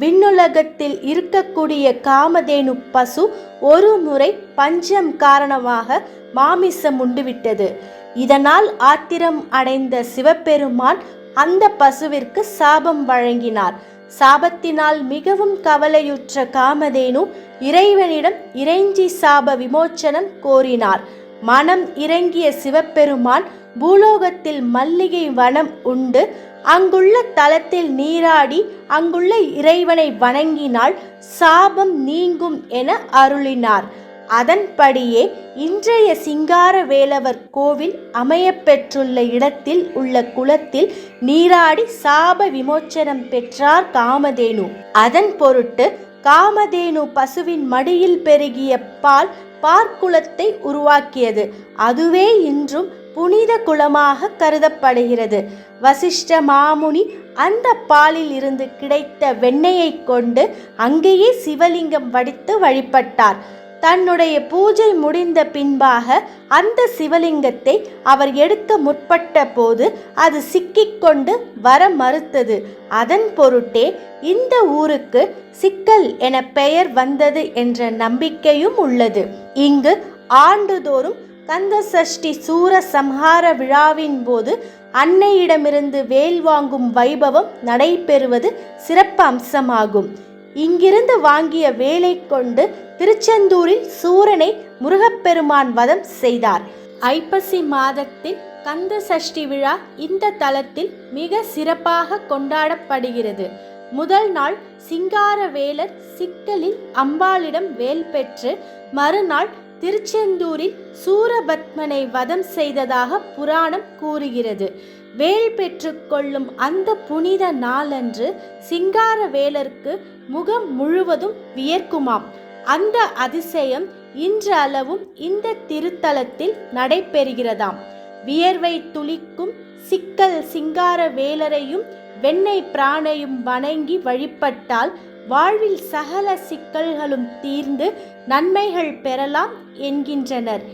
விண்ணுலகத்தில் இருக்கக்கூடிய காமதேனு பசு ஒரு முறை பஞ்சம் காரணமாக மாமிசம் உண்டுவிட்டது. இதனால் ஆத்திரம் அடைந்த சிவபெருமான் அந்த பசுவிற்கு சாபம் வழங்கினார். சாபத்தினால் மிகவும் கவலையுற்ற காமதேனு இறைவனிடம் இறைஞ்சி சாப விமோச்சனம் கோரினார். மனம் இறங்கிய சிவபெருமான் பூலோகத்தில் மல்லிகை வனம் உண்டு. அங்குள்ள தலத்தில் நீராடி அங்குள்ள இறைவனை வணங்கினால் சாபம் நீங்கும் என அருளினார். அதன்படியே இன்றைய சிங்கார வேலவர் கோவில் அமையப்பெற்றுள்ள இடத்தில் உள்ள குளத்தில் நீராடி சாப விமோச்சனம் பெற்றார் காமதேனு. அதன் பொருட்டு காமதேனு பசுவின் மடியில் பெருகிய பால் பார்க்குளத்தை உருவாக்கியது. அதுவே இன்றும் புனித குளமாக கருதப்படுகிறது. வசிஷ்ட மாமுனி அந்த பாலில் இருந்து கிடைத்த வெண்ணெயை கொண்டு அங்கேயே சிவலிங்கம் வடித்து வழிபட்டார். தன்னுடைய பூஜை முடிந்த பின்பாக அந்த சிவலிங்கத்தை அவர் எடுக்க முற்பட்ட போது அது சிக்கிக்கொண்டு வர மறுத்தது. அதன் பொருட்டே இந்த ஊருக்கு சிக்கல் என பெயர் வந்தது என்ற நம்பிக்கையும் உள்ளது. இங்கு ஆண்டுதோறும் கந்த சஷ்டி சூர சம்ஹார விழாவின் போது அன்னையிடமிருந்து வேல் வாங்கும் வைபவம் நடைபெறுவது சிறப்பு அம்சமாகும் இங்கிருந்து வாங்கிய வேலை கொண்டு திருச்செந்தூரில் சூரனை முருகப்பெருமான் வதம் செய்தார். ஐப்பசி மாதத்தில் கந்த சஷ்டி விழா இந்த தலத்தில் மிக சிறப்பாக கொண்டாடப்படுகிறது. முதல் நாள் சிங்காரவேலர் சிக்கலில் அம்பாளிடம் வேல் பெற்று மறுநாள் திருச்செந்தூரில் சூரபத்மனை வதம் செய்ததாக புராணம் கூறுகிறது. வேல் பெற்றுக்கொள்ளும் அந்த புனித நாளன்று சிங்காரவேலருக்கு முகம் முழுவதும் வியர்க்குமாம். அந்த அதிசயம் இன்றளவும் இந்த திருத்தலத்தில் நடைபெறுகிறதாம். வியர்வை துளிக்கும் சிக்கல் சிங்கார வேலரையும் வெண்ணெய் பிராணையும் வணங்கி வழிபட்டால் வாழ்வில் சகல சிக்கல்களும் தீர்ந்து நன்மைகள் பெறலாம் என்கின்றனர்.